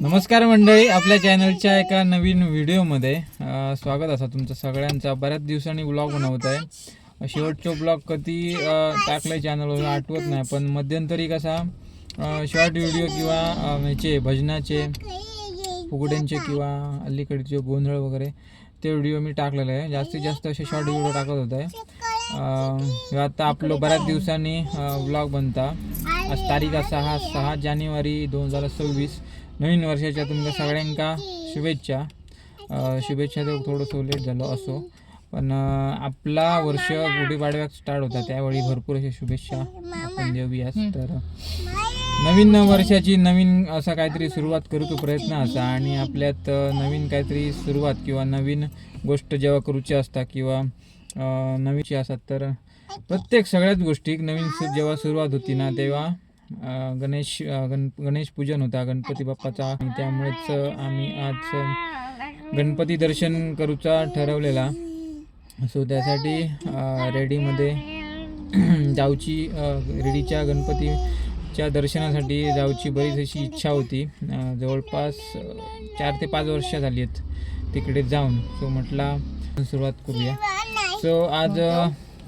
नमस्कार मंडळी आपल्या चॅनलच्या एका नवीन व्हिडिओमध्ये स्वागत असा तुमचं सगळ्यांचा. बऱ्याच दिवसांनी ब्लॉग बनवत आहे. शेवटचा ब्लॉग कधी अ, आहे चॅनलवर आठवत नाही पण मध्यंतरी कसा शॉर्ट व्हिडिओ किंवा याचे ह्याचे भजनाचे फुगड्यांचे किंवा अलीकडचे गोंधळ वगैरे ते व्हिडिओ मी टाकलेले आहे. जास्तीत जास्त असे शॉर्ट व्हिडिओ टाकत होते. आहे आता आपलं बऱ्याच दिवसांनी ब्लॉग बनता. आज तारीख असा सहा सहा जानेवारी दोन हजार सव्वीस. नवीन वर्षाच्या तुमच्या सगळ्यांका शुभेच्छा. शुभेच्छा तर थोडंसं लेट झालं असो. पण आपला वर्ष गुढीपाडव्यात स्टार्ट होता. त्यावेळी भरपूर अशा शुभेच्छा आपण देऊयाच तर नवीन वर्षाची नवीन असा काहीतरी सुरुवात करूचो प्रयत्न असा. आणि आपल्यात नवीन काहीतरी सुरुवात किंवा नवीन गोष्ट जेव्हा करूची असता किंवा नवीनची असतात तर प्रत्येक सगळ्याच गोष्टी नवीन जेव्हा सुरुवात होती ना तेव्हा गणेश गण गणेश पूजन होता गणपती बाप्पाचा. आणि त्यामुळेच आम्ही आज गणपती दर्शन करूचा ठरवलेला. सो त्यासाठी रेडीमध्ये जाऊची रेडीच्या गणपतीच्या दर्शनासाठी जाऊची बरीच अशी इच्छा होती. जवळपास चार ते पाच वर्ष झाली आहेत तिकडे जाऊन. सो म्हटला सुरुवात करूया. सो आज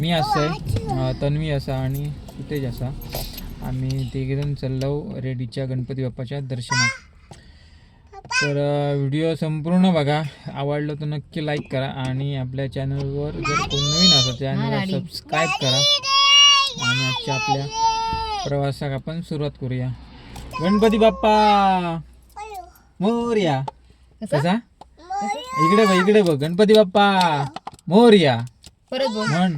मी असं आहे तन्वी असा आणि सुतेज असा. आम्ही तिघेजण चाललो रेडीच्या गणपती बाप्पाच्या दर्शनात. तर व्हिडिओ संपूर्ण बघा. आवडलं तर नक्की लाईक करा आणि आपल्या चॅनलवर जर कोण नवीन असेल चॅनलला सबस्क्राईब करा. आणि आजच्या आपल्या प्रवासाक आपण सुरुवात करूया. गणपती बाप्पा! मोरया. कसा? इकडे बघ इकडे बघ. गणपती बाप्पा! मोरया. परत म्हण.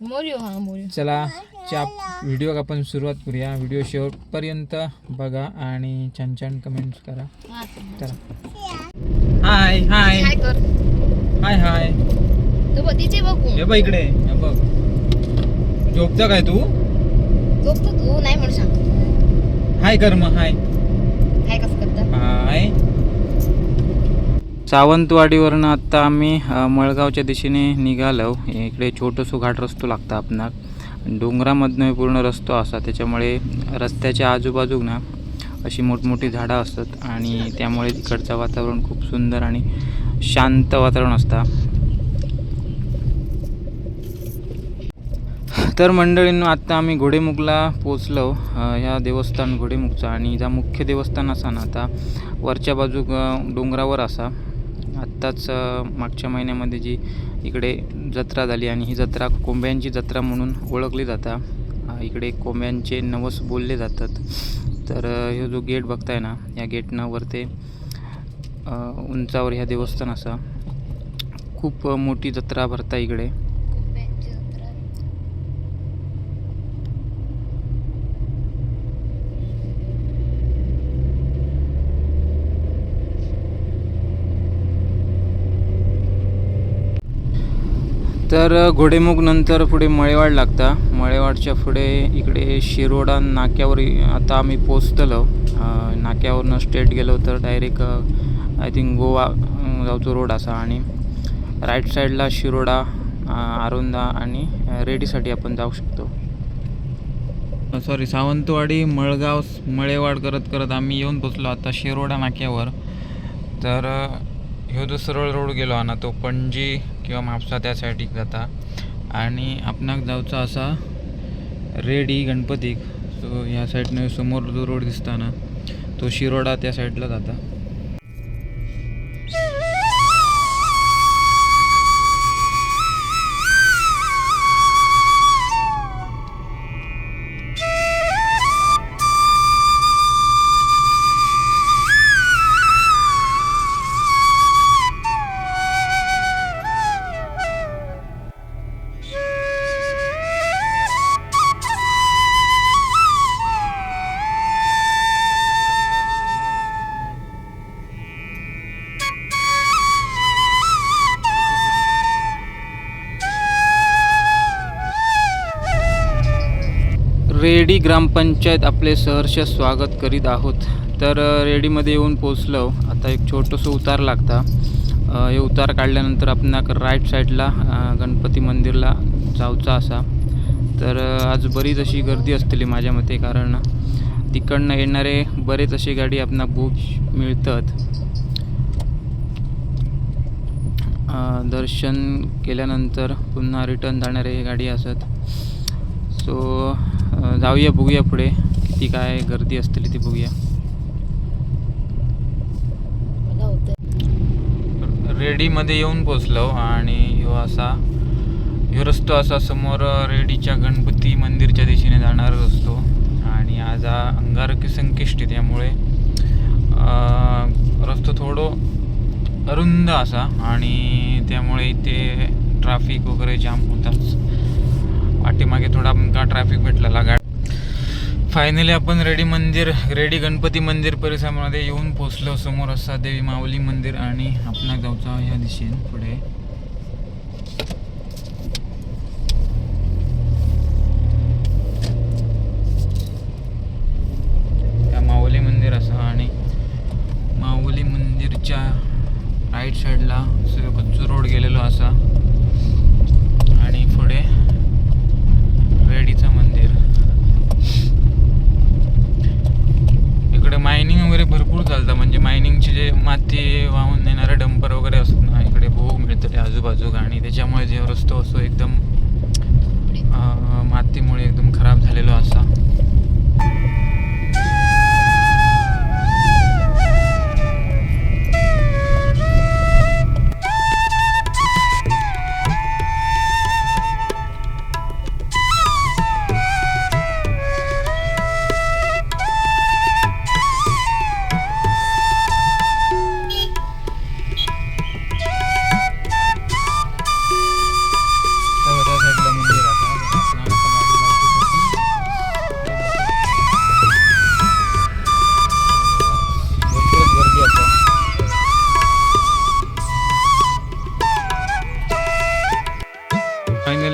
चला च्या व्हिडिओ आपण सुरुवात करूया. व्हिडिओ शेवटपर्यंत बघा आणि छान छान कमेंट्स करा. चला. हाय हाय हाय हाय तू बघ तिचे बघू हे बघ इकडे. बघ. झोपता काय तू? झोपतो तू नाही म्हणून सांग हाय कर मग हाय काय कसं करता? हाय सावंतवाडीवरनं आत्ता आम्ही मळगावच्या दिशेने निघालो. इकडे छोटंसं घाट रस्तो लागतं आपणाक. डोंगरामधनं पूर्ण रस्तो असा. त्याच्यामुळे रस्त्याच्या आजूबाजूक ना अशी मोठमोठी झाडं असतात आणि त्यामुळे तिकडचं वातावरण खूप सुंदर आणि शांत वातावरण असतं. तर मंडळींनो आत्ता आम्ही घोडेमुखला पोचलो ह्या देवस्थान घोडेमुखचा. आणि ज्या मुख्य देवस्थान असा ना आता वरच्या बाजूक डोंगरावर असा. आत्ताच मागच्या महिन्यामध्ये जी इकडे जत्रा झाली आणि ही जत्रा कोंब्यांची जत्रा म्हणून ओळखली जाता. इकडे कोंब्यांचे नवस बोलले जातात. तर हे जो गेट बघताय ना या गेटनं वरते उंचावर ह्या देवस्थान असा. खूप मोठी जत्रा भरता इकडे. तर घोडेमुख नंतर पुढे मळेवाड लागता. मळेवाडच्या पुढे इकडे शिरोडा नाक्यावर आता आम्ही पोचतलो नाक्यावरनं स्ट्रेट गेलो तर डायरेक्ट आय थिंक गोवा जावचो रोड असा आणि राईट साईडला शिरोडा आरोंदा आणि रेडीसाठी आपण जाऊ शकतो. सॉरी सावंतवाडी मळगाव मळेवाड करत करत आम्ही येऊन पोचलो आता शिरोडा नाक्यावर. तर ह्यो जो सरळ रोड गेलो हा ना तो पणजी किंवा म्हापसा त्या साईडीक जाता. आणि आपणाक जावचो असा रेडी गणपतीक सो ह्या साईडनं समोर जो रोड दिसता ना तो शिरोडा त्या साईडला जाता. रेडी ग्रामपंचायत आपले सहर्ष स्वागत करीत आहोत. तर रेडीमध्ये येऊन पोचलो आता एक छोटंसं उतार लागता. हे उतार काढल्यानंतर आपणाक राईट साईडला गणपती मंदिरला जाऊचा असा. तर आज बरीच अशी गर्दी असतली माझ्या मते कारण तिकडनं येणारे बरेच अशी गाडी आपणा बुक मिळतात. दर्शन केल्यानंतर पुन्हा रिटर्न जाणारे गाडी असत. सो जाऊया बघूया पुढे. किती काय गर्दी असतील ती बघूया. रेडीमध्ये येऊन पोचलो आणि ह्यो असा ह्यो रस्तो असा समोर रेडीच्या गणपती मंदिरच्या दिशेने जाणार रस्तो. आणि आज हा अंगारकी संकष्टी त्यामुळे रस्तो थोडो अरुंद असा. आणि त्यामुळे इथे ट्रॅफिक वगैरे जाम होताच. पाठीमागे थोडा आमका ट्रॅफिक भेटलेला गाडी फायनली आपण रेडी मंदिर रेडी गणपती मंदिर परिसरामध्ये येऊन पोचलो समोर असा देवी माऊली मंदिर आणि आपणा जाऊचा ह्या दिशेने पुढे त्या माऊली मंदिर असं आणि माऊली मंदिरच्या राईट साईडला कच्चू रोड गेलेलो असा आणि पुढे रेडीचं मंदिर इकडे मायनिंग वगैरे भरपूर चालतं म्हणजे मायनिंगचे जे माती वाहून नेणारे डंपर वगैरे असतात ना इकडे भोग मिळतं ते आजूबाजूक आणि त्याच्यामुळे जे रस्तो असतो एकदम अं, मातीमुळे एकदम खराब झालेलो असा.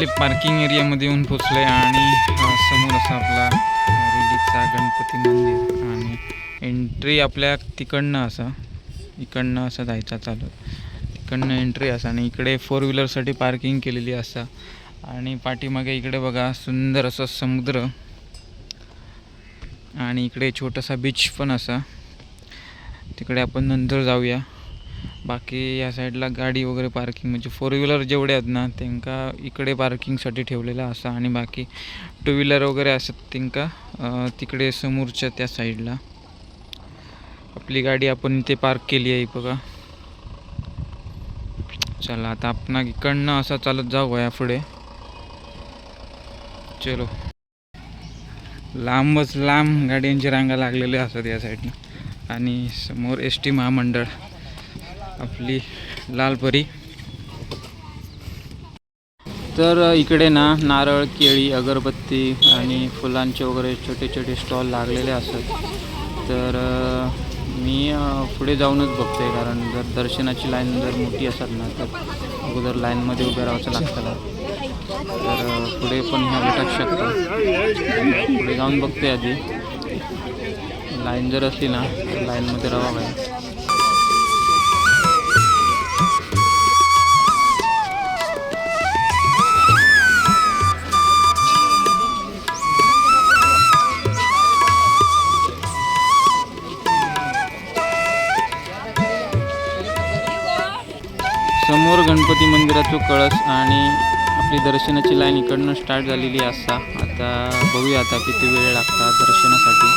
फायनली पार्किंग एरियामध्ये येऊन पोचले आणि समोर असा आपला रेडीचा गणपती मंदिर आणि एंट्री आपल्या तिकडनं असा इकडनं असं जायचा चालू. तिकडनं एंट्री असा आणि इकडे फोर व्हीलरसाठी पार्किंग केलेली असा. आणि पाठीमागे इकडे बघा सुंदर असं समुद्र. आणि इकडे छोटासा बीच पण असा. तिकडे आपण नंतर जाऊया. बाकी या साईडला गाडी वगैरे पार्किंग म्हणजे फोर व्हीलर जेवढे आहेत ना त्यांका इकडे पार्किंगसाठी ठेवलेला असा. आणि बाकी टू व्हीलर वगैरे असतात त्यांका तिकडे समोरच्या त्या साईडला. आपली गाडी आपण इथे पार्क केली आहे बघा. चला आता आपण इकडनं असं चालत जाऊ या पुढे. चलो. लांबच लांब गाड्यांची रांगा लागलेल्या असतात या साईडनं. आणि समोर एस टी महामंडळ. आपली लालपरी तर इकडे ना नारळ केळी अगरबत्ती आणि फुलांचे वगैरे छोटे छोटे स्टॉल लागलेले असतात. तर मी पुढे जाऊनच बघतोय कारण जर दर्शनाची लाईन जर मोठी असत ना तर अगोदर लाईनमध्ये उभं राहायचं लागतं तर पुढे पण ह्या भेटू शकतो पुढे जाऊन बघतोय आधी. लाईन जर असली ना तर लाईनमध्ये राहावं काय समोर गणपती मंदिराचो कळस आणि आपली दर्शनाची लाईन इकडनं स्टार्ट झालेली असा आता बघूया आता किती वेळ लागता दर्शनासाठी.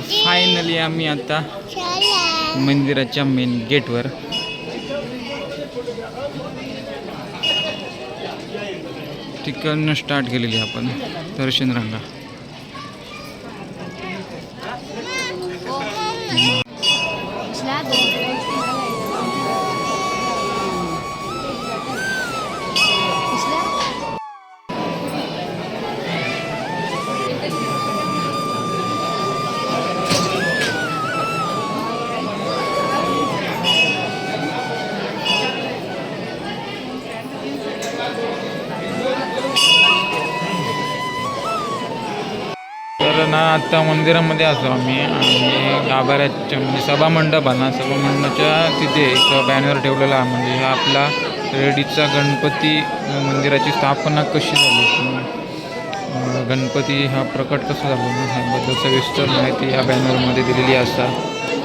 फायनली आम्ही आता मंदिराच्या मेन गेटवर तिकडनं स्टार्ट केलेली आपण दर्शन रांगा. आत्ता मंदिरामध्ये असो आम्ही आणि गाभाऱ्याच्या म्हणजे सभामंडप आहे ना सभामंडपाच्या तिथे एक बॅनर ठेवलेला आहे. म्हणजे हा आपला रेडीचा गणपती मंदिराची स्थापना कशी झाली? गणपती हा प्रकट कसा झाला? ह्याबद्दल सविस्तर माहिती या बॅनरमध्ये दिलेली असतात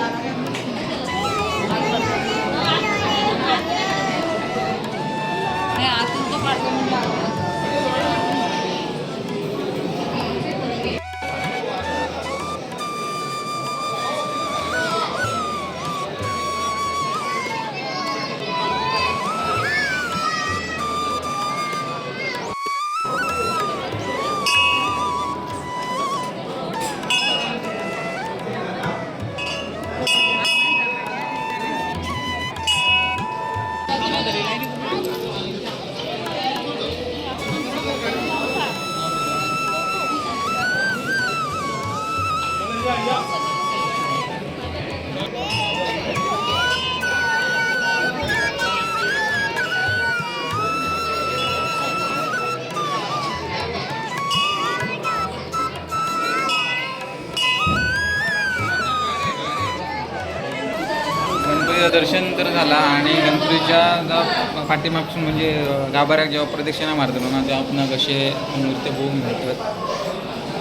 झाला आणि गणपतीच्या जा- पाठीमागसून म्हणजे गाभाऱ्यात जेव्हा प्रदक्षिणा मारतो ना तेव्हा आपण कसे मूर्ती बघून भेटतात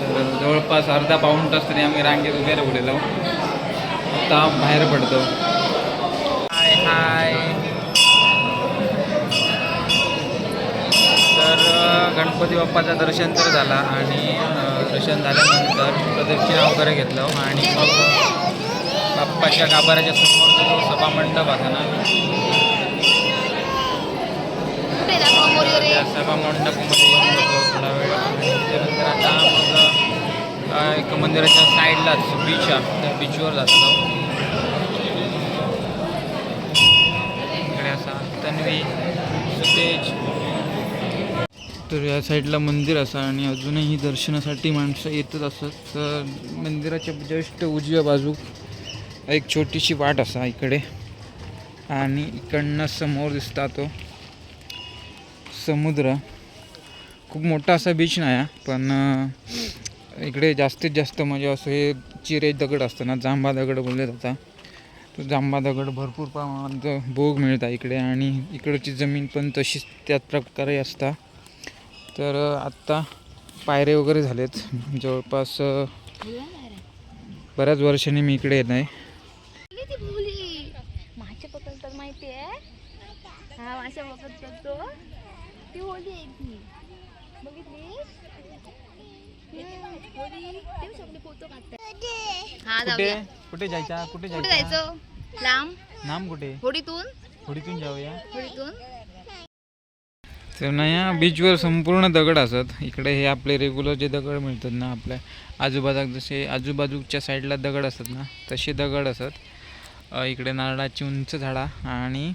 तर जवळपास अर्धा पाऊण तास तरी आम्ही रांगेत उभे राहिलेलो आता बाहेर पडतो. हाय हाय. तर गणपती बाप्पाचं दर्शन तर झाला आणि दर्शन झाल्यानंतर प्रदक्षिणा वगैरे घेतलं आणि मग बाप्पाच्या गाभाऱ्याच्या समोर जो सभा मंडप आहे ना त्या सभा मंडपमध्ये येऊन बसलो थोडा वेळ. त्यानंतर आता मग एक मंदिराच्या साईडलाच बीच आहे. त्या बीचवर जातो. इकडे असा तन्वी सुतेज. तर या साईडला मंदिर असं आणि अजूनही दर्शनासाठी माणसं येतच असत तर मंदिराच्या जस्ट उजव्या बाजू एक छोटीशी वाट असा इकडे. आणि इकडनं समोर दिसता तो समुद्र. खूप मोठा असा बीच नाही पण इकडे जास्तीत जास्त म्हणजे असं हे चिरे दगड असतं ना जांबा दगड बोलले जातात तो जांबा दगड भरपूर प्रमाणात भोग मिळतात इकडे आणि इकडची जमीन पण तशीच त्याच प्रकारे असता. तर आत्ता पायरे वगैरे झालेत. जवळपास बऱ्याच वर्षांनी मी इकडे येत आहे ती भुली मासे पकडतात माहितीये हा मासे पकडतात तो होली आहे ती बघितली हा कुठे जाऊया. कुठे? जायचा? कुठे कुठे जायचा? जायचं? लांब? नाम कुठे? होडीतून होडीतून जाऊया. होडीतून तर ना या बीचवर संपूर्ण दगड असत. इकडे हे आपले रेग्युलर जे दगड मिळतात ना आपल्या आजूबाजूक जसे आजूबाजूच्या साईडला दगड असतात ना तसे दगड असत. इकडे नारळाची उंच झाडा आणि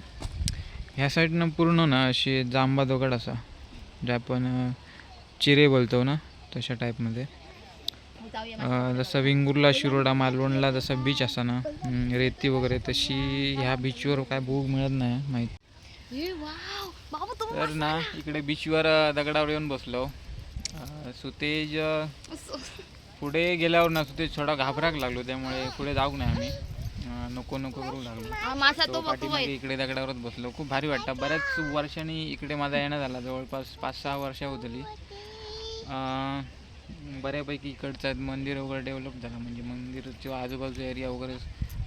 ह्या साईडनं पूर्ण ना असे जांबा दगड असा जे आपण चिरे बोलतो ना तशा टाईपमध्ये. जसं विंगूरला शिरोडा मालवणला जसा बीच असा ना रेती वगैरे तशी ह्या बीचवर काय भूक मिळत नाही माहीत. तर ना इकडे बीचवर दगडावर येऊन बसलो. सुतेज पुढे गेल्यावर ना सुतेज थोडा घाबराक लागलो त्यामुळे पुढे जाऊ नाही आम्ही. नको नको करू लागलो. हा, मासा तो पाठीमागे इकडे दगडावरच बसलो. खूप भारी वाटतं. बऱ्याच वर्षांनी इकडे माझा येणं झाला. जवळपास पाच सहा वर्ष होतली. अ, बऱ्यापैकी इकडचं मंदिर वगैरे डेव्हलप झालं. म्हणजे मंदिरच्या आजूबाजूचा एरिया वगैरे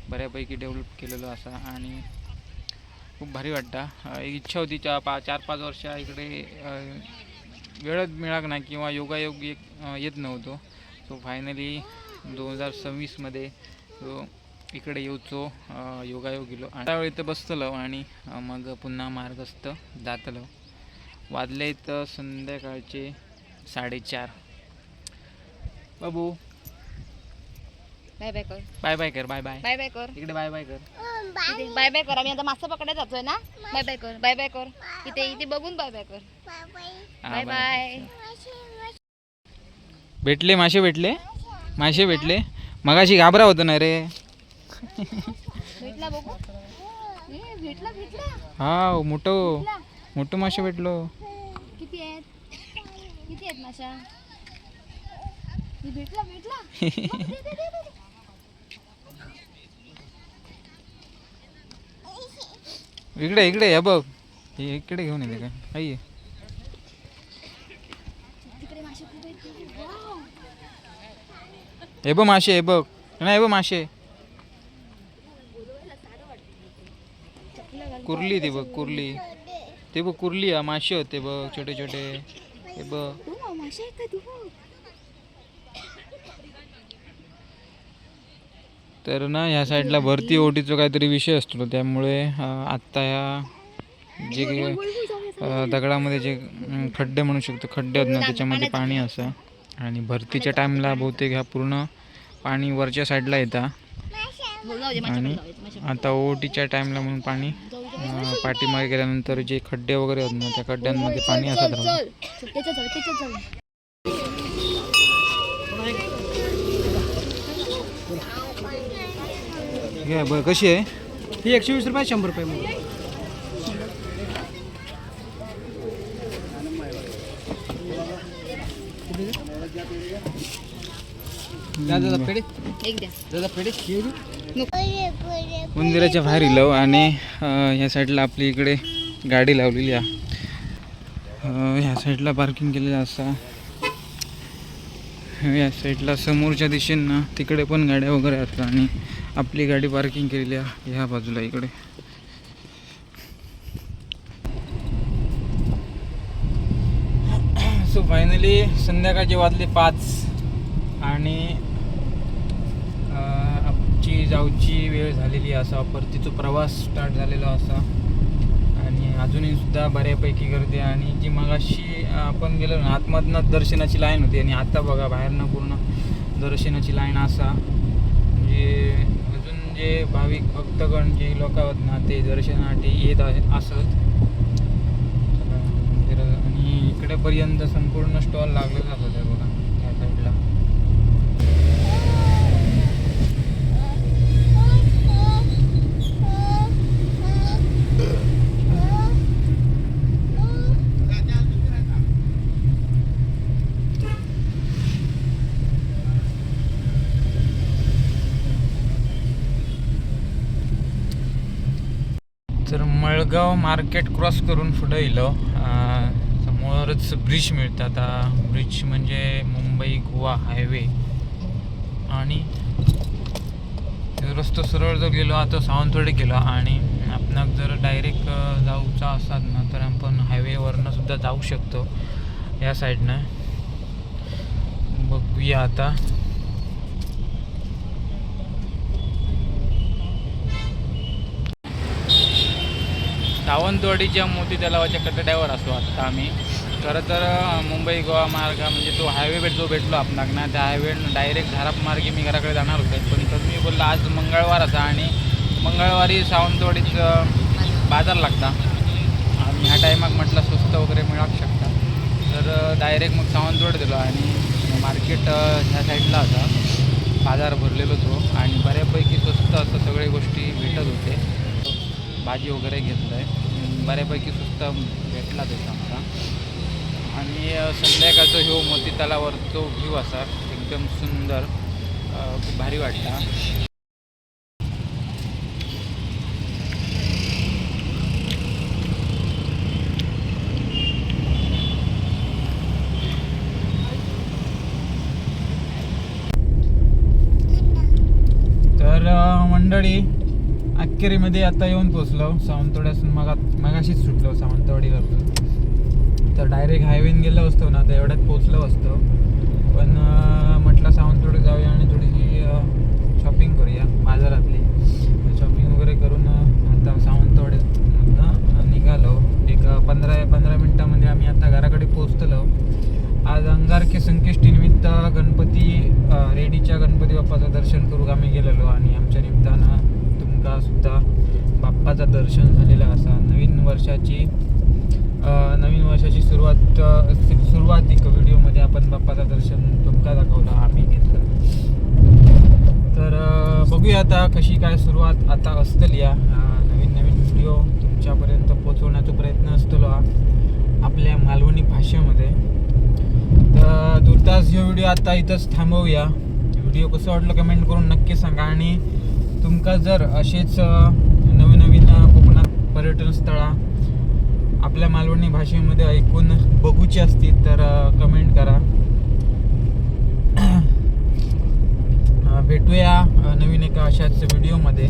बऱ्यापैकी डेव्हलप केलेलं असा. आणि खूप भारी वाटतं. अ, एक इच्छा होती चा पा चार पाच वर्ष इकडे अ, वेळच मिळाक नाही किंवा योगायोग एक अ, येत नव्हतो. सो फायनली दोन हजार सव्वीसमध्ये तो इकडे येऊचो योगायोग गेलो आणि त्यावेळी इथं बसतलो आणि मग पुन्हा मार्गस्थ जातलो. वाजले तर संध्याकाळचे साडेचार. बाबू. बाय बाय कर. बाय बाय कर बाय बाय बाय बाय कर. इकडे बाय बाय कर. इथे बाय बाय कर आम्ही आता मासा पकडायला जातोय ना? बाय बाय कर बाय बाय कर. इथे इथे बघून बाय बाय कर. हा, बाय बाय भेटले मासे भेटले? मासे भेटले? मगाशी घाबरा होतं ना रे. भेटला बघू. ए, भेटला भेटला. हा मोठं. मोठं मासे भेटलो. किती आहेत? किती आहेत माशा? हे भेटला भेटला. दे, दे, दे, दे, दे. इकडे इकडे या बघ. हे इकडे घेऊन येते काय? आई तिकडे मासे खूप आहेत. वाव. हे बघ मासे हे बघ. नाही हे बघ मासे कुर्ली ती बघ कुर्ली. ते बघ कुर्ली हा मासे होते बघ छोटे छोटे. हे बघ. तर ना ह्या साईडला भरती ओटीचा काहीतरी विषय असतो त्यामुळे आत्ता ह्या जे दगडामध्ये जे खड्डे म्हणू शकतो खड्डे आहेत ना त्याच्यामध्ये पाणी असं. आणि भरतीच्या टाईमला बहुतेक ह्या पूर्ण पाणी वरच्या साईडला येतं. आणि आता ओटीच्या टाईमला म्हणून पाणी पाठीमागे गेल्यानंतर जे खड्डे वगैरे आहेत ना त्या खड्ड्यांमध्ये पाणी असत राहतं. बरं कशी आहे? ही एकशे वीस रुपये शंभर रुपये दादा पेढे. एक द्या. दादा पेढे. मंदिराच्या बाहेर इलो आणि ह्या साईडला आपली इकडे गाडी लावलेली आहे. ह्या साईडला पार्किंग केलेलं असा. या साईडला समोरच्या दिशेनं तिकडे पण गाड्या वगैरे असतात आणि आपली गाडी पार्किंग केलेली आहे ह्या बाजूला इकडे. सो फायनली संध्याकाळचे वाजले पाच आणि घरी जाऊची वेळ झालेली असा परतीचा प्रवास स्टार्ट झालेला असा. आणि अजूनही सुद्धा बऱ्यापैकी गर्दी आणि जी मगाशी आपण गेलो ना आतमधनं दर्शनाची लाईन होती. आणि आता बघा बाहेरनं पूर्ण दर्शनाची लाईन असा. म्हणजे अजून जे भाविक भक्तगण जे लोक आहेत ना ते दर्शनासाठी येत आहे असत आणि इकडेपर्यंत संपूर्ण स्टॉल लागलेला असत आहे बघा त्या साईडला तर मळगाव मार्केट क्रॉस करून पुढं इलो. समोरच ब्रिज मिळतं. आता ब्रिज म्हणजे मुंबई गोवा हायवे आणि रस्तो सरळ जर गेलो आता सावंतवाडी गेलो आणि आपणाक जर डायरेक्ट जाऊचा असात ना तर आपण हायवेवरनं सुद्धा जाऊ शकतो या साईडनं बघूया आता. सावंतवाडीच्या मोती तलावाच्या कटड्यावर असतो आता आम्ही. खरं तर मुंबई गोवा मार्ग म्हणजे तो हायवे भेट जो भेटलो आपणाक ना त्या हायवे डायरेक्ट झाराप मार्गे मी घराकडे जाणार होते. पण तर मी बोललो आज मंगळवार असा आणि मंगळवारी सावंतवाडीचं बाजार लागता. आणि ह्या टायमाक म्हटलं स्वस्त वगैरे मिळाक शकता. तर डायरेक्ट मग सावंतवाडी दिलो आणि मार्केट ह्या साईडला होता. बाजार भरलेलो तो. आणि बऱ्यापैकी स्वस्त असं सगळे गोष्टी भेटत होते. भाजी वगैरे घेतलं आहे बऱ्यापैकी सुस्त भेटला त्याचा मला आणि संध्याकाळचा ह्यो मोती तलावरचो व्ह्यू असा एकदम सुंदर खूप भारी वाटला. तर मंडळी अखेरीमध्ये आता येऊन पोचलो सावंतवाड्यासून मग मगाशीच सुटलो सावंतवाडीवरून तर डायरेक्ट हायवेन गेलो असतो ना तर एवढ्यात पोचलो असतो. पण म्हटलं सावंतवाडी जाऊया आणि थोडीशी शॉपिंग करूया बाजारातली. शॉपिंग वगैरे करून आता सावंतवाडीमधनं निघालो. एक पंधरा पंधरा मिनटामध्ये आम्ही आता घराकडे पोचतलो आज अंगारके संकेष्टीनिमित्त गणपती रेडीच्या गणपती बाप्पाचं दर्शन करू आम्ही गेलेलो आणि आमच्या निमित्तानं तुमका सुद्धा बाप्पाचं दर्शन झालेलं असा नवीन वर्षाची नवीन वर्षाची सुरुवात सुरुवात एक व्हिडिओमध्ये आपण बाप्पाचं दर्शन तुमका दाखवलं आम्ही घेतलं. तर बघूया आता कशी काय सुरुवात आता असतली या नवीन नवीन व्हिडिओ तुमच्यापर्यंत पोचवण्याचा प्रयत्न असतलो हा आपल्या मालवणी भाषेमध्ये. तर तुर्तास हे व्हिडिओ आता इथंच थांबवूया. व्हिडिओ कसं वाटलं कमेंट करून नक्की सांगा आणि तुमका जर असेच नवीन नवीन कोकणात पर्यटन स्थळा आपल्या मालवणी भाषेमध्ये ऐकून बघूची असतील तर कमेंट करा. भेटूया नवीन एका अशाच व्हिडिओमध्ये.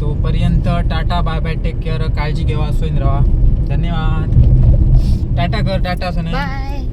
तोपर्यंत tata bye bye take care काळजी घेवा सोयीन राहा. धन्यवाद. टाटा कर टाटा असं नाही बाय.